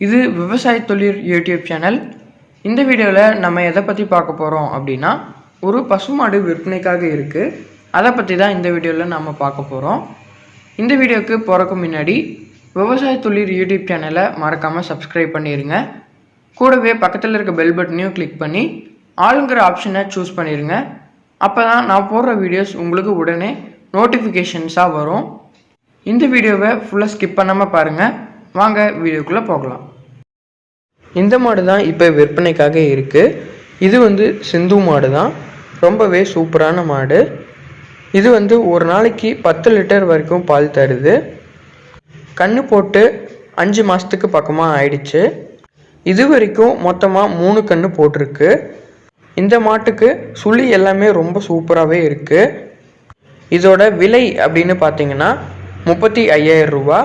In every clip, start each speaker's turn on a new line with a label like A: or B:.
A: இது விவசாய தொழில் யூடியூப் சேனல். இந்த வீடியோவில் நம்ம எதை பற்றி பார்க்க போகிறோம் அப்படின்னா ஒரு பசுமாடு விற்பனைக்காக இருக்குது அதை பற்றி தான் இந்த வீடியோவில் நம்ம பார்க்க போகிறோம் இந்த வீடியோவுக்கு போகிறக்கு முன்னாடி விவசாய தொழில் யூடியூப் சேனலை மறக்காமல் சப்ஸ்கிரைப் பண்ணிடுங்க கூடவே பக்கத்தில் இருக்க பெல் பட்டனையும் கிளிக் பண்ணி ஆளுங்கிற ஆப்ஷனை சூஸ் பண்ணிடுங்க அப்போ தான் நான் போடுற வீடியோஸ் உங்களுக்கு உடனே நோட்டிஃபிகேஷன்ஸாக வரும். இந்த வீடியோவை ஃபுல்லாக ஸ்கிப் பண்ணாமல் பாருங்கள் வாங்க வீடியோக்குள்ளே போகலாம். இந்த மாடு தான் இப்போ விற்பனைக்காக இருக்குது இது வந்து சிந்து மாடு தான் ரொம்பவே சூப்பரான மாடு. இது வந்து ஒரு நாளைக்கு பத்து லிட்டர் வரைக்கும் பால் தருது. கண்ணு போட்டு அஞ்சு மாதத்துக்கு பக்கமாக ஆயிடுச்சு. இது வரைக்கும் மொத்தமாக மூணு கன்று போட்டிருக்கு. இந்த மாட்டுக்கு சுழி எல்லாமே ரொம்ப சூப்பராகவே இருக்குது இதோட விலை அப்படின்னு பார்த்தீங்கன்னா முப்பத்தி ஐயாயிரம் ரூபா.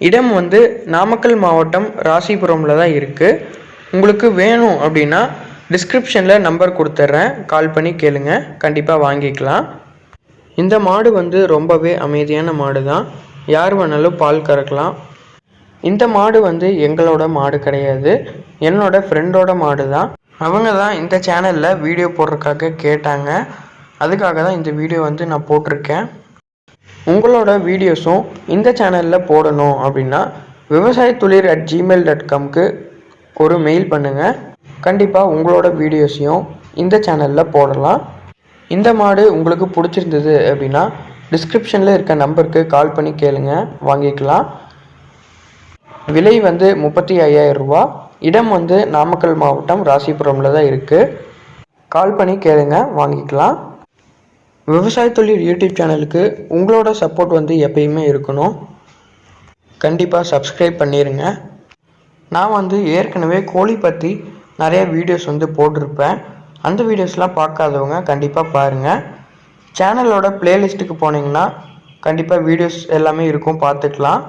A: இடம் வந்து நாமக்கல் மாவட்டம் ராசிபுரமில் தான் இருக்குது உங்களுக்கு வேணும் அப்படின்னா டிஸ்கிரிப்ஷனில் நம்பர் கொடுத்துட்றேன் கால் பண்ணி கேளுங்க. கண்டிப்பாக வாங்கிக்கலாம். இந்த மாடு வந்து ரொம்பவே அமைதியான மாடு தான் யார் வேணாலும் பால் கறக்கலாம். இந்த மாடு வந்து எங்களோட மாடு கிடையாது. என்னோட ஃப்ரெண்டோட மாடு தான் அவங்க தான் இந்த சேனலில் வீடியோ போடுறதுக்காக கேட்டாங்க. அதுக்காக தான் இந்த வீடியோ வந்து நான் போட்டிருக்கேன். உங்களோட வீடியோஸும் இந்த சேனலில் போடணும் அப்படின்னா விவசாய தொழில் அட் ஜிமெயில் டாட் காம்க்கு ஒரு மெயில் பண்ணுங்கள் கண்டிப்பாக உங்களோட வீடியோஸையும் இந்த சேனலில் போடலாம். இந்த மாடு உங்களுக்கு பிடிச்சிருந்தது அப்படின்னா டிஸ்கிரிப்ஷனில் இருக்க நம்பருக்கு கால் பண்ணி கேளுங்க. வாங்கிக்கலாம். விலை வந்து முப்பத்தி ஐயாயிரம் ரூபா. இடம் வந்து நாமக்கல் மாவட்டம் ராசிபுரமில் தான் இருக்குது கால் பண்ணி கேளுங்க. வாங்கிக்கலாம். விவசாய தொழில் யூடியூப் சேனலுக்கு உங்களோட சப்போர்ட் வந்து எப்பயுமே இருக்கணும். கண்டிப்பாக சப்ஸ்கிரைப் பண்ணிடுங்க நான் வந்து ஏற்கனவே கோழி பற்றி நிறைய வீடியோஸ் வந்து போட்டிருப்பேன். அந்த வீடியோஸ்லாம் பார்க்காதவங்க கண்டிப்பாக பாருங்கள் சேனலோட பிளேலிஸ்ட்டுக்கு போனீங்கன்னா கண்டிப்பாக வீடியோஸ் எல்லாமே இருக்கும் பார்த்துக்கலாம்.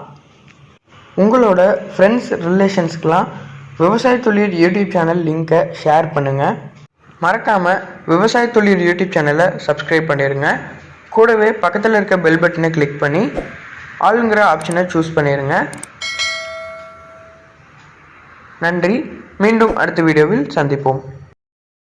A: உங்களோட ஃப்ரெண்ட்ஸ் ரிலேஷன்ஸ்க்கெலாம் விவசாய தொழில் யூடியூப் சேனல் லிங்க்கை ஷேர் பண்ணுங்கள் மறக்காமல் விவசாய தொழில் யூடியூப் சேனலை சப்ஸ்கிரைப் பண்ணிடுங்க கூடவே பக்கத்தில் இருக்க பெல் பட்டனை கிளிக் பண்ணி ஆளுங்கிற ஆப்ஷனை சூஸ் பண்ணிடுங்க நன்றி. மீண்டும் அடுத்த வீடியோவில் சந்திப்போம்.